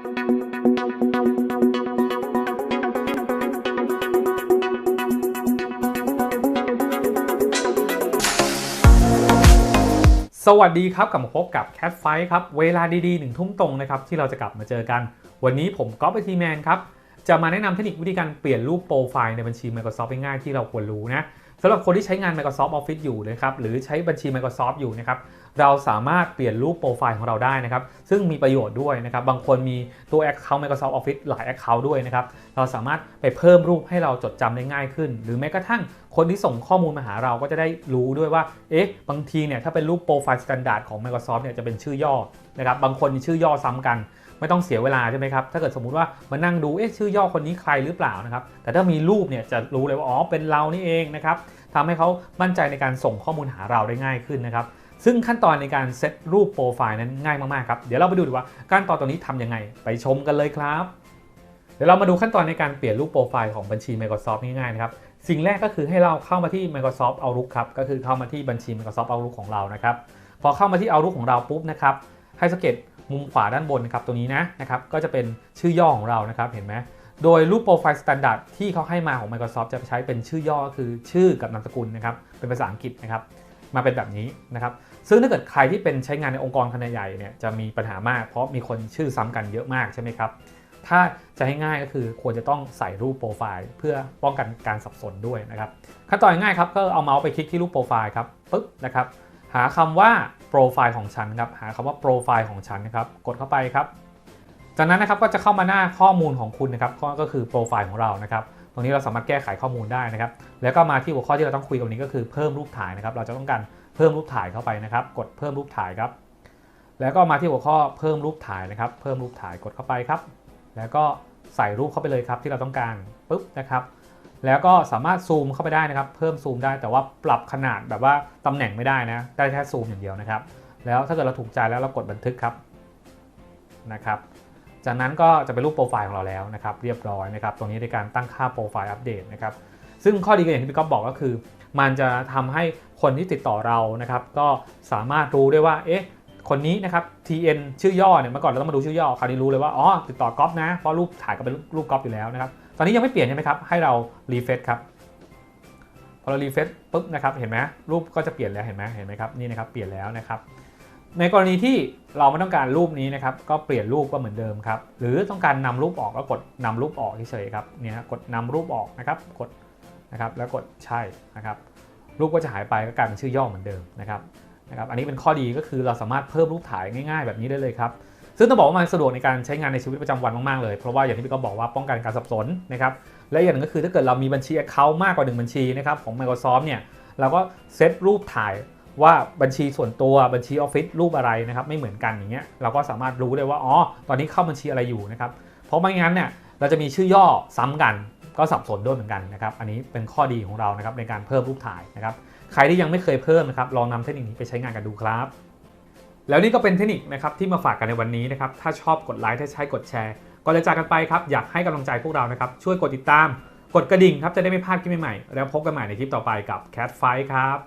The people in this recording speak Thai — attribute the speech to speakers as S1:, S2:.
S1: สวัสดีครับกลับมาพบกับ Cat Fight ครับ เวลาดีๆหนึ่งทุ่มตรงนะครับที่เราจะกลับมาเจอกัน วันนี้ผมก๊อฟไอทีแมนครับ จะมาแนะนำเทคนิควิธีการเปลี่ยนรูปโปรไฟล์ในบัญชี Microsoft ง่ายๆที่เราควรรู้นะสำหรับคนที่ใช้งาน Microsoft Office อยู่นะครับหรือใช้บัญชี Microsoft อยู่นะครับ เราสามารถเปลี่ยนรูปโปรไฟล์ของเราได้นะครับ ซึ่งมีประโยชน์ด้วยนะครับ บางคนมีตัว Account Microsoft Office หลาย Account ด้วยนะครับ เราสามารถไปเพิ่มรูปให้เราจดจำได้ง่ายขึ้น หรือแม้กระทั่งคนที่ส่งข้อมูลมาหาเราก็จะได้รู้ด้วยว่า เอ๊ะ บางทีเนี่ยถ้าเป็นรูปโปรไฟล์สแตนดาร์ดของ Microsoft เนี่ยจะเป็นชื่อย่อนะครับ บางคนมีชื่อย่อซ้ำกันไม่ต้องเสียเวลาใช่ไหมครับ ถ้าเกิดสมมติว่ามานั่งดู เอ๊ะ ชื่อย่อคนนี้ใครหรือเปล่านะครับ แต่ถ้ามีรูปเนี่ยจะรู้เลยว่า อ๋อ เป็นเรานี่เองนะครับทำให้เขามั่นใจในการส่งข้อมูลหาเราได้ง่ายขึ้นนะครับ ซึ่งขั้นตอนในการเซตรูปโปรไฟล์นั้นง่ายมากๆครับ เดี๋ยวเราไปดูดีว่าขั้นตอนตรงนี้ทำยังไง ไปชมกันเลยครับ เดี๋ยวเรามาดูขั้นตอนในการเปลี่ยนรูปโปรไฟล์ของบัญชี Microsoft ง่ายๆนะครับ สิ่งแรกก็คือให้เราเข้ามาที่ Microsoft Outlook ครับ ก็คือเข้ามาที่บัญชี Microsoft Outlook ของเรานะครับ พอเข้ามาที่ Outlook ของเราปุ๊บนะครับ ให้สังเกตมุมขวาด้านบนนะครับตรงนี้นะนะครับ ก็จะเป็นชื่อย่อของเรานะครับ เห็นไหมโดยรูปโปรไฟล์สแตนดาร์ดที่เขาให้มาของ Microsoft จะใช้เป็นชื่อย่อคือชื่อกับนามสกุลนะครับ เป็นภาษาอังกฤษนะครับ มาเป็นแบบนี้นะครับ ซึ่งถ้าเกิดใครที่เป็นใช้งานในองค์กรขนาดใหญ่เนี่ยจะมีปัญหามากเพราะมีคนชื่อซ้ำกันเยอะมากใช่ไหมครับถ้าจะให้ง่ายก็คือควรจะต้องใส่รูปโปรไฟล์เพื่อป้องกันการสับสนด้วยนะครับขั้นตอนง่ายครับก็เอาเมาส์ไปคลิกที่รูปโปรไฟล์ครับปึ๊บนะครับหาคำว่าโปรไฟล์ของฉันครับหาคำว่าโปรไฟล์ของฉันนะครับกดเข้าไปครับ จากนั้นนะครับก็จะเข้ามาหน้าข้อมูลของคุณนะครับก็คือโปรไฟล์ของเรานะครับตรงนี้เราสามารถแก้ไขข้อมูลได้นะครับ แล้วก็มาที่หัวข้อที่เราต้องคุยกันนี้ก็คือเพิ่มรูปถ่ายนะครับ เราจะต้องการ พิ่มรูปถ่ายเข้าไปนะครับ กดเพิ่มรูปถ่ายครับ แล้วก็มาที่หัวข้อเพิ่มรูปถ่ายนะครับ เพิ่มรูปถ่ายกดเข้าไปครับ แล้วก็ใส่รูปเข้าไปเลยครับที่เราต้องการปุ๊บนะครับแล้วก็สามารถซูมเข้าไปได้นะครับ เพิ่มซูมได้แต่ว่าปรับขนาดแบบว่าตำแหน่งไม่ได้นะ ได้แค่ซูมอย่างเดียวนะครับ แล้วถ้าเกิดเราถูกใจแล้วเรากดบันทึกครับนะครับ จากนั้นก็จะเป็นรูปโปรไฟล์ของเราแล้วนะครับ เรียบร้อยนะครับ ตรงนี้ในการตั้งค่าโปรไฟล์อัปเดตนะครับ ซึ่งข้อดีก็อย่างที่พี่ก๊อฟบอกก็คือ มันจะทำให้คนที่ติดต่อเรานะครับก็สามารถรู้ได้ว่าเอ๊ะคนนี้นะครับ TN ชื่อย่อเนี่ยเมื่อก่อนเราต้องมาดูชื่อย่อคราวนี้รู้เลยว่าอ๋อติดต่อก๊อฟนะเพราะรูปถ่ายก็เป็นรูปก๊อฟอยู่แล้วนะครับตอนนี้ยังไม่เปลี่ยนใช่ไหมครับให้เรารีเฟซครับพอเรารีเฟซปุ๊บนะครับเห็นไหมรูปก็จะเปลี่ยนแล้วเห็นไหมเห็นไหมครับนี่นะครับเปลี่ยนแล้วนะครับในกรณีที่เราไม่ต้องการรูปนี้นะครับก็เปลี่ยนรูปก็เหมือนเดิมครับหรือต้องการนำรูปออกก็กดนำรูปออกเฉยๆครับเนี่ยกดนำรูปออกนะครับกด นะครับแล้วกดใช่นะครับรูปก็จะหายไปก็กลายเป็นชื่อย่อเหมือนเดิมนะครับนะครับอันนี้เป็นข้อดีก็คือเราสามารถเพิ่มรูปถ่ายง่ายๆ แบบนี้ได้เลยครับซึ่งต้องบอกว่ามันสะดวกในการใช้งานในชีวิตประจำวันมากๆเลยเพราะว่าอย่างที่พี่ก็บอกว่าป้องกันการสับสนนะครับและอย่างหนึงก็คือถ้าเกิดเรามีบัญชี Account มากกว่า 1 บัญชีนะครับของ Microsoft เนี่ยเราก็เซตรูปถ่ายว่าบัญชีส่วนตัวบัญชีออฟฟิศรูปอะไรนะครับไม่เหมือนกันอย่างเงี้ยเราก็สามารถรู้ได้ว่าอ๋อตอนนี้เข้าบัญชีอะไรอยู่นะครับเพราะไม่งั้นเนี่ยเราจะมีชื่อย่อซ้ำกัน ก็สับสนด้วยเหมือนกันนะครับ อันนี้เป็นข้อดีของเรานะครับในการเพิ่มรูปถ่ายนะครับ ใครที่ยังไม่เคยเพิ่มนะครับ ลองนำเทคนิคนี้ไปใช้งานกันดูครับ แล้วนี่ก็เป็นเทคนิคนะครับที่มาฝากกันในวันนี้นะครับ ถ้าชอบกดไลค์ถ้าใช้กดแชร์ก่อนจะจากกันไปครับอยากให้กำลังใจพวกเรานะครับช่วยกดติดตาม กดกระดิ่งครับจะได้ไม่พลาดคลิปใหม่ๆแล้วพบกันใหม่ในคลิปต่อไปกับ Cat Fight ครับ